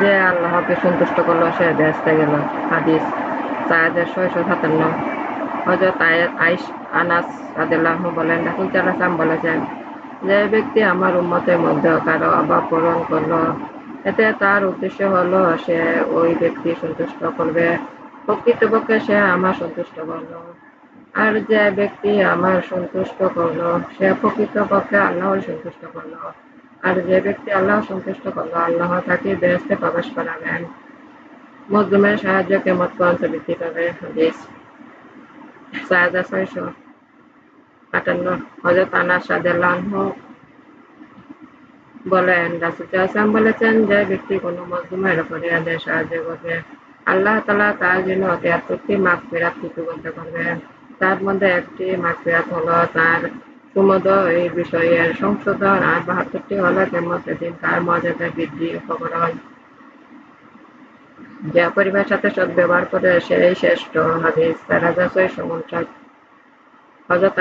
যে আল্লাহকে সন্তুষ্ট করল, সে বেহেশতে গেল। হাদিস চার ছয়শো সাতান্ন। হজরত আইস আনাস রাদিল্লাহু বলেন, রাসুল সাল্লাম বলেছেন যে, ব্যক্তি আমার উম্মতের মধ্যে কারও অভাব পূরণ করল, এতে তার উদ্দেশ্য হলো সে ওই ব্যক্তি সন্তুষ্ট করবে। প্রকৃতপক্ষে সে আমার সন্তুষ্ট করল। আর যে ব্যক্তি আমার সন্তুষ্ট করল, সে প্রকৃতপক্ষে আল্লাহর সন্তুষ্ট করল। আর যে ব্যক্তি আল্লাহ সন্তুষ্ট করল, আল্লাহ তাকে বেহেস্তে প্রবেশ করাবেন। মজলুমের সাহায্য কেমত পর্যন্ত বৃদ্ধি পাবে? হাদিস। আটান্ন। হজরত বলেন বলেছেন যে ব্যক্তি কোনো মজলুমের উপরে আদের সাহায্য করবে। আল্লাহ তালা তার জন্য তিয়াত্তরটি মাঘ ফেরাত তার মধ্যে একটি মাঘ ফেরাত হলো তার বিষয়ের সংশোধন আর বাহাত্তরটি হলো সেদিন তার মর্যাদা বৃদ্ধি উপকরণ যে পরিবার সাথে সদ ব্যবহার করে সেই শ্রেষ্ঠ হাদিস। হজরত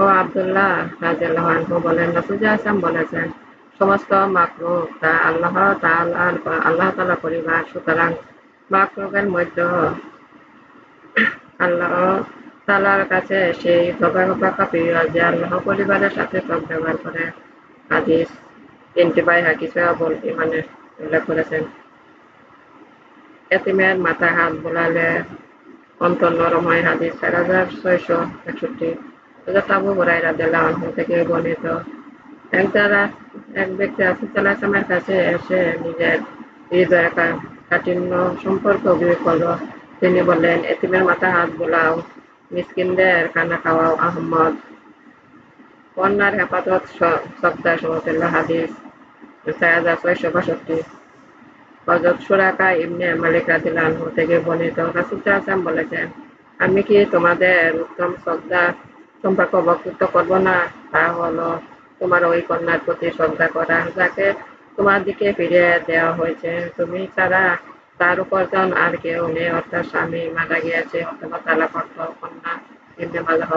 ও আব্দুল্লাহ রাদিয়াল্লাহু বলেন আসলাম বলেছেন, সমস্ত মাকলুক তা আল্লাহ তাআলার আল্লাহ তাআলা পরিবার, সুতরাং মাকলুকের মধ্যে আল্লাহ তাআলার কাছে সেই সর্বাপেক্ষা প্রিয় যে আল্লাহ পরিবারের সাথে সদ ব্যবহার করে হাদিস, তিনটি বাই হাকিসে বলটি মানে উল্লেখ করেছেন। এতিমের মাথায় হাত বোলালে অন্তর নরম হয় হাদিস চার হাজার ছয়শো একষট্টি। হজরত আবু হুরাইরা রাদিয়াল্লাহু থেকে বর্ণিত। এক দ্বারা এক ব্যক্তি রাসূলুল্লাহ সাল্লামের কাছে এসে নিজের হৃদয়ের কাঠিন্য সম্পর্ক অভিযোগ করল তিনি বললেন, এতিমের মাথা হাত বোলাও মিসকিনদের খানা খাওয়াও আহমদ কন্যার হেফাজত সপ্তাহ সমতুল্লাহ হাদিস। চার হাজার বাষট্টি। হজরত সুরাকা ইবনে মালিক রাদিল্লাহু থেকে বর্ণিত। রাসূল সাল্লাম বলেছেন, আমি কি তোমাদের উত্তম শ্রদ্ধা সম্পর্ক বক্তৃত্ব করব না? তা হলো, তোমার ওই কন্যার প্রতি শ্রদ্ধা করা, যাকে তোমার দিকে ফিরে দেওয়া হয়েছে। তুমি ছাড়া তার উপার্জন আর কেউ নেই, অর্থাৎ স্বামী মারা গিয়েছে, অথবা তালা কন্যা ইবনে মাজাহ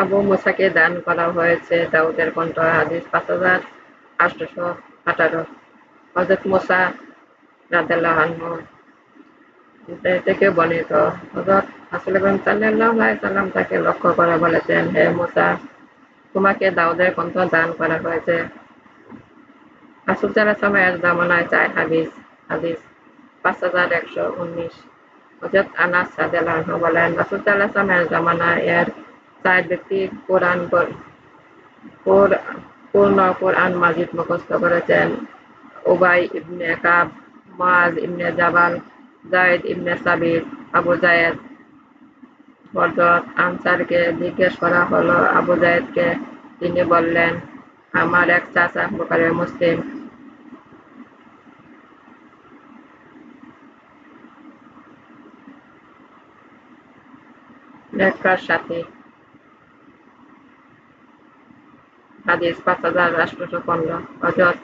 আবু মুসাকে দান করা হয়েছে দাউদের কণ্ঠ, হাদিস পাঁচ হাজার আটশো আঠারো। হজরত মুসা রাদাল্লাহ থেকে বর্ণিত হজরত সাল্লাহ সাল্লাম তাকে লক্ষ্য করে বলেছেন, হে মুসা, তোমাকে দাউদের কণ্ঠ দান করা হয়েছে। রাসুল সাল্লাহ সময়ের জামানায় চাই হাদিস হাদিস পাঁচ হাজার একশো উনিশ। হজরত আনাস সাদাল্লাহ বলেন, রাসুল সাল্লাহ সময়ের জামানায় এর চার ব্যক্তি কোরআন পূর্ণ কোরআন মাজিদ মুখস্থ করেছেন। উবাই ইবনে কাব মাজ ইবনে জাবাল জায়দ ইবনে সাবির আবু জায়েদ হজরত আনসারকে জিজ্ঞেস করা হলো, আবু জায়েদকে তিনি বললেন, আমার এক চাচা বোকারের মুসলিম। নেককার সাথে হাদিস পাঁচ হাজার পনেরো। হজরত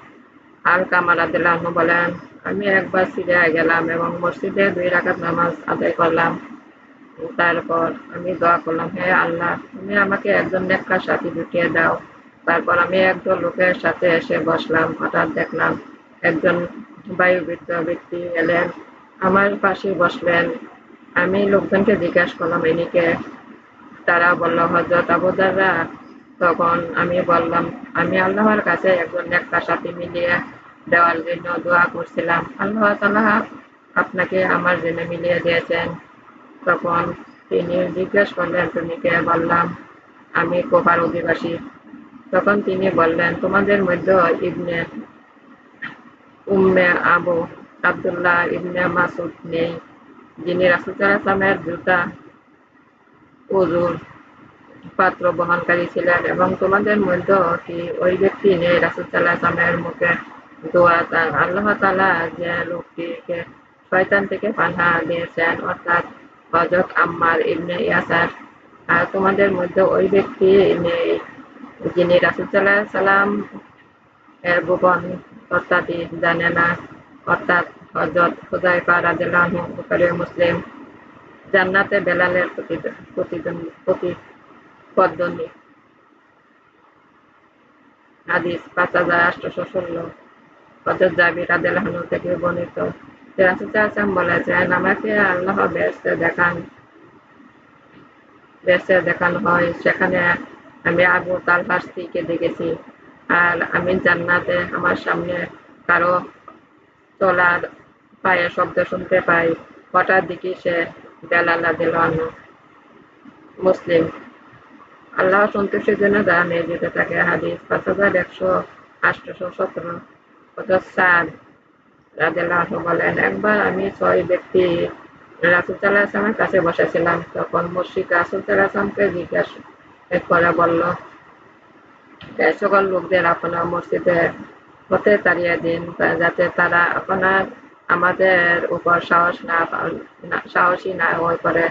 আল কামাল আদিল্লাহ বলেন আমি একবার সিরিয়ায় গেলাম এবং মসজিদে দুই রাখাত নামাজ আদায় করলাম। তারপর আমি দোয়া করলাম, হে আল্লাহ, তুমি আমাকে একজন নেককার সাথে জুটিয়ে দাও। তারপর আমি একজন লোকের সাথে এসে বসলাম, হঠাৎ দেখলাম একজন বায়ুবৃত্ত ব্যক্তি এলেন, আমার পাশে বসলেন। আমি লোকজনকে জিজ্ঞাসা করলাম এনিকে তারা বলল হজরত আবুদাররা তখন আমি বললাম, আমি আল্লাহর কাছে একজন নেককার সাথে মিলিয়ে দেওয়ার জন্য দোয়া করছিলাম। আল্লাহ তালা আপনাকে আমার জন্য মিলিয়ে দিয়েছেন। তখন তিনি জিজ্ঞেস করলেন, তুমি কে? বললাম, আমি কোপার অধিবাসী। তখন তিনি বললেন, তোমাদের মধ্যে ইবনে উম্মে আবু আবদুল্লাহ ইবনে মাসুদ নেই, যিনি রাসুলের জুতা উজুর পাত্র বহনকারী ছিলেন এবং তোমাদের মধ্যে কি ওই ব্যক্তি নেই রাসুসাল্লাহামের মুখে? দোয়া আল্লাহ তালা যে লোকটিকে শয়তান থেকে দিয়েছেন, অর্থাৎ হজরত আম্মার ইবনে ইয়াসার। আর তোমাদের মধ্যে ওই ব্যক্তি নেই যিনি এর জানে না। অর্থাৎ হজরত মুসলিম। জান্নাতে বেলালের প্রতিদ্বন্দ্বী হাদিস পাঁচ হাজার আটশো ষোলো। হজরত জাবির রাদিয়াল্লাহু থেকে বর্ণিত। যে সাল্লাম বলেছেন, আমাকে আল্লাহ দেখান হয়। সেখানে আমি আবু তালহার স্ত্রীকে দেখেছি। আর আমি জান্নাতে আমার সামনে কারও পায়ে শব্দ শুনতে পাই। হঠাৎ দেখি সে বেলাল্লা দিল মুসলিম। আল্লাহ সন্তুষ্টির জন্য যারা নিয়ে যেতে থাকে। হাদিস পাঁচ হাজার একশো আটশো সতেরো। সাদ রাজেল্লাহ বলেন, একবার আমি ছয় ব্যক্তি রাসুল সাল্লাহ আসলামের কাছে বসেছিলাম, তখন মুর্শিদ রাসুল সাল্লাহ আসলামকে জিজ্ঞাসা করে, বলল সকল লোকদের আপনার মসজিদে হতে তাড়িয়ে দিন, যাতে তারা আপনার, আমাদের উপর সাহস না সাহসী না হয়ে পড়ে।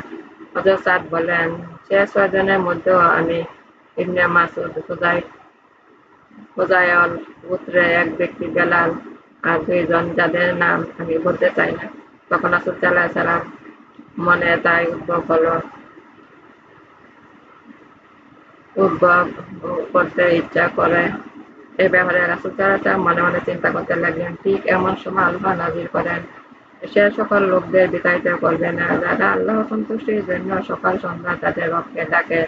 হজরত বলেন, সে ছয়জনের মধ্যেও আমি ইবনে মাসুদ খুদাই খুদায়ল পুত্রে এক ব্যক্তি বেলাল আর দুইজন যাদের নাম আমি বলতে চাই না। তখন আসুদ সাল্লাহ সাল্লাম মনে তাই উদ্ভব হলো। উদ্ভব করতে ইচ্ছা করে। এ ব্যাপারে রাসুল সাল্লাহ মনে মনে চিন্তা করতে লাগলেন, ঠিক এমন সময় আল্লাহ নাজির করেন। সে সকল লোকদের বিতাড়িত করবে না। যারা আল্লাহ সন্তুষ্টির জন্য সকাল সন্ধ্যা তাদের রক্ষে ডাকে।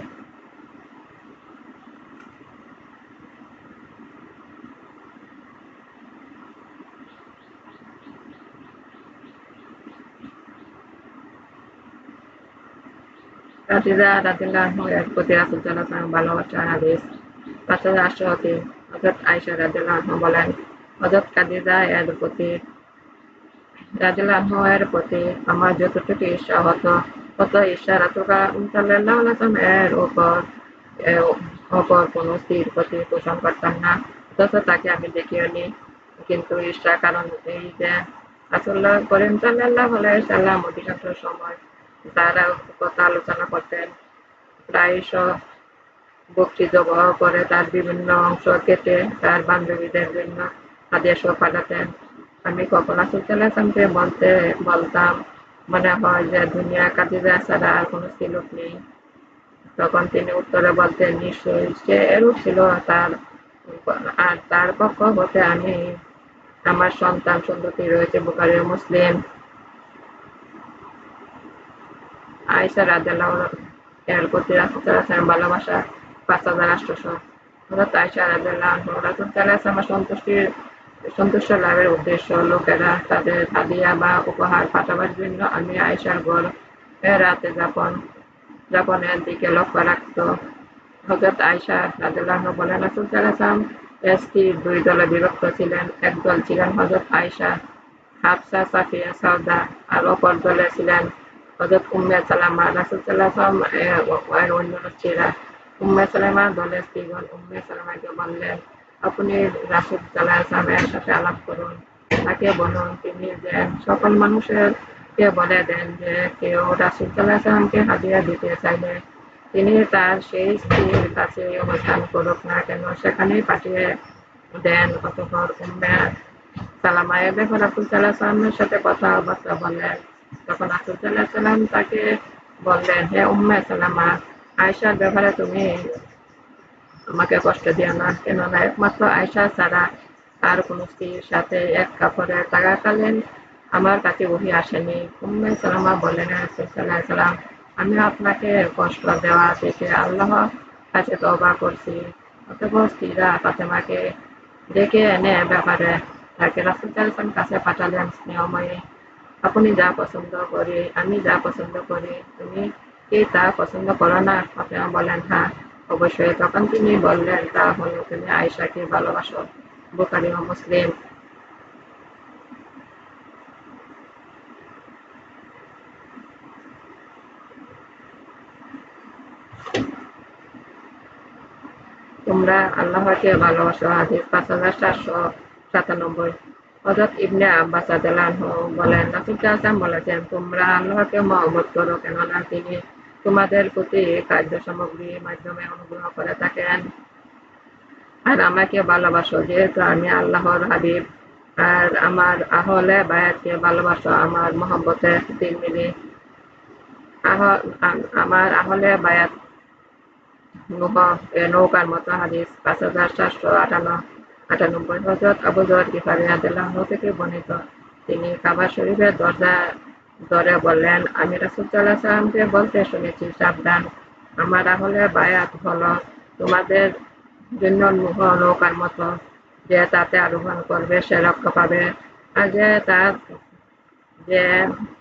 রাজিদা রাদিল্লাহু এর প্রতি রাসূল সাল্লাল্লাহু ভালোবাসা হাদিস পাঁচ হাজার আটশো তিন হযরত আয়েশা রাদিয়াল্লাহু বলেন কাদিজা এর প্রতি এর প্রতি আমার যতটুকু ঈর্ষা হতো তত ঈর্ষা আলাইহি ওয়াসাল্লাম এর উপর অপর কোন স্ত্রীর প্রতি পোষণ করতাম না, অথচ তাকে আমি দেখিও নি কিন্তু ঈর্ষা কারণ এই যে রাসূলুল্লাহ করিম সাল্লাল্লাহু আলাইহি সাল্লাম অধিকাংশ সময় তারা কথা আলোচনা করতেন। প্রায়শ বক্তৃ জবাহ করে তার বিভিন্ন অংশ কেটে তার বান্ধবীদের জন্য আদেশ পাঠাতেন। আমি কখন আসুলকে বলতে বলতাম, মনে হয় যে দুনিয়া কাটিজা ছাড়া আর কোনো সিলুক নেই। তখন তিনি উত্তরে বলতেন, নিশ্চয়ই সে এরূপ ছিল তার আর তার পক্ষ হতে আমি, আমার সন্তান সন্ততি রয়েছে বুকারি মুসলিম। আয়েশা রাদিয়াল্লাহু এর প্রতি রাসূলুল্লাহ ভালোবাসা পাঁচ হাজার হযরত আয়েশা সন্তুষ্টির সন্তুষ্ট লাভের উদ্দেশ্য লোকেরা তাদের বা উপহার পাঠাবার জন্য আমি রাতে যাপন যাপনের দিকে লক্ষ্য রাখত। হজরত রাদিয়াল্লাহু বলেন স্ত্রীর দুই দলে বিভক্ত ছিলেন। এক দল ছিলেন হজরত আয়েশা, হাফসা, সাফিয়া সাউদা আর অপর দলে ছিলেন হজরত উম্মে সালামা রাসুলসাল্লাহ এর অন্য স্ত্রীরা উম্মে সালামা দলের স্ত্রীগণ উম্মে সালামাকে বললেন আপনি রাসুল সাল্লাহ আসলামের সাথে আলাপ করুন তাকে বলুন তিনি যে সকল মানুষের কে বলে দেন যে কেউ রাসুল সাল্লাহ আসলামকে হাজিরা দিতে চাইলে তিনি তার সেই স্ত্রীর কাছে অবস্থান করুক না কেন সেখানেই পাঠিয়ে দেন অতপর উম্মে সালামা এ ব্যাপারে রাসুল সাল্লাহ আসলামের সাথে কথাবার্তা বলেন তখন আসুদ্দাল্লাহ সাল্লাম তাকে বললেন, হে উম্মা সালামা আয়সার ব্যাপারে তুমি আমাকে কষ্ট দিও না। কেননা একমাত্র আয়সা ছাড়া আর কোনো স্ত্রীর সাথে এক কাপড়ে থাকাকালীন আমার কাছে বহি আসেনি। উম্মে সালামা বললেন সাল্লাহ সাল্লাম আমি আপনাকে কষ্ট দেওয়া থেকে আল্লাহ কাছে তবা করছি। অতপর স্ত্রীরা ফাতেমাকে ডেকে এনে ব্যাপারে তাকে রাসুল কাছে পাঠালেন স্নেহময়ী। আপনি যা পছন্দ করে আমি যা পছন্দ করি তুমি কে তা পছন্দ করো না আপনি বলেন হ্যাঁ অবশ্যই তখন তিনি বললেন তা হলো তুমি আয়সাকে ভালোবাসো বোকারি ও মুসলিম তোমরা আল্লাহকে ভালোবাসো, হাদিস পাঁচ হাজার চারশো সাতানব্বই। হজরত ইবনে আব্বাস আদালানহ বলেন রাসুল আসলাম বলেছেন, তোমরা আল্লাহকে মহব্বত করো, কেননা তিনি তোমাদের প্রতি খাদ্য সামগ্রীর মাধ্যমে অনুগ্রহ করে থাকেন। আর আমাকে ভালোবাসো, যেহেতু আমি আল্লাহর হাবিব। আর আমার আহলে বায়াতকে ভালোবাসো, আমার মহব্বতে দিল মিলি। আহ- আমার আহলে বায়াত নৌকার মতো হাদিস পাঁচ হাজার চারশো আটান্ন। আটানব্বই হজরত আবু জর গিফারি আদাল্লাহ থেকে বর্ণিত। তিনি কাবা শরীফের দরজা ধরে বললেন, আমি রাসুল সাল্লাহ বলতে শুনেছি, সাবধান। আমার আহলে বায়াত হলো তোমাদের জন্য নুহ নৌকার মতো। যে তাতে আরোহণ করবে, সে রক্ষা পাবে। আর যে তার যে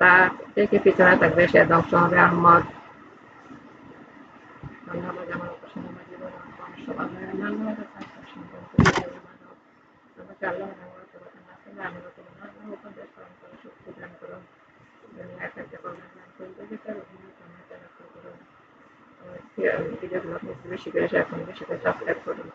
তার থেকে পিছনে থাকবে, সে ধ্বংস হবে। আহমদ, ধন্যবাদ আমার উপসংহার জীবন আমার সমাধান আল্লাহর কাছে সম্পর্ক আমাকে আল্লাহ রহমত করতে না আমাদের আমি তোমার আল্লাহ উপদেশ পালন করে শক্তি দান করো দুনিয়া থেকে কল্যাণ দান করো তার অভিনয় আমাকে রক্ষা করো ভিডিওগুলো বেশি করে শেয়ার করুন বেশি করে সাবস্ক্রাইব করুন